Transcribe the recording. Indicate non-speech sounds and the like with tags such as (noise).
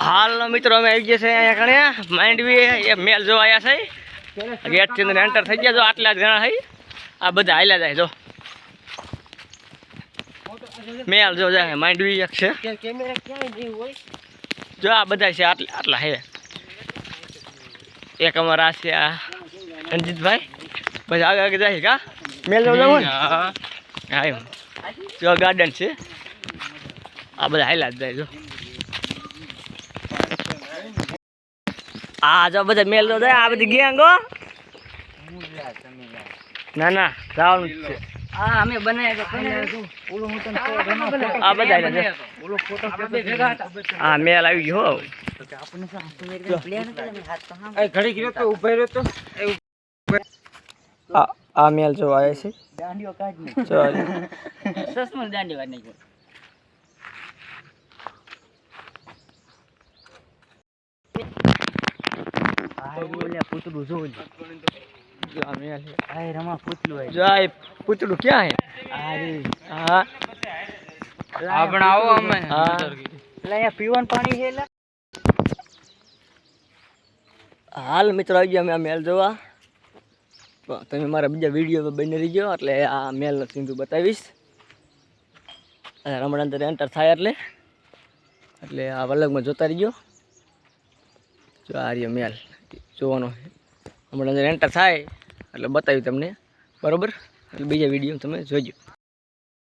હાલ મિત્રો અમે આવી ગયા છે અહીંયા કણે માંડવી એ મેલ જોવા આવ્યા છે. ગેટથી એન્ટર થઈ ગયા જો આટલા જ ઘણા છે આ બધા હાલ્યા જાય જો. મેલ જો જાય માંડવી એક છે. જો આ બધા છે આટલા આટલા હે. એક અમારા છે આ રંજીતભાઈ પછી આગળ આગળ જાય કા? મેલ જો જવું હા. જો ગાર્ડન છે. આ બધા હાલ્યા જ જાય જો. આ જો બધા મેલ તો જાય આ બધી ગેંગો ના ના જવાનું જ છે. હા અમે બનાવ્યા આ આ મેલ આવી ગયો હો. આ આ મેલ જોવા આવે છે. (laughs) પૂતળું જો રમા પૂતળું જો પૂતળું ક્યાં છે હા. આપણે આવો અમે. હા. એટલે પીવાનું પાણી છે હાલ મિત્રો આવી ગયા અમે આ મેલ જોવા. તમે મારા બીજા વીડિયો બની રહીજો એટલે આ મેલ સિંધુ બતાવીશ. અને રમણા અંદર એન્ટર થાય એટલે. એટલે આ વલગમાં જોતા રહીજો. જો આ રહ્યો મેલ. જોવાનો હમણાં અંદર એન્ટર થાય એટલે બતાવ્યું તમને. બરાબર? એટલે બીજા વીડિયો તમે જોજો.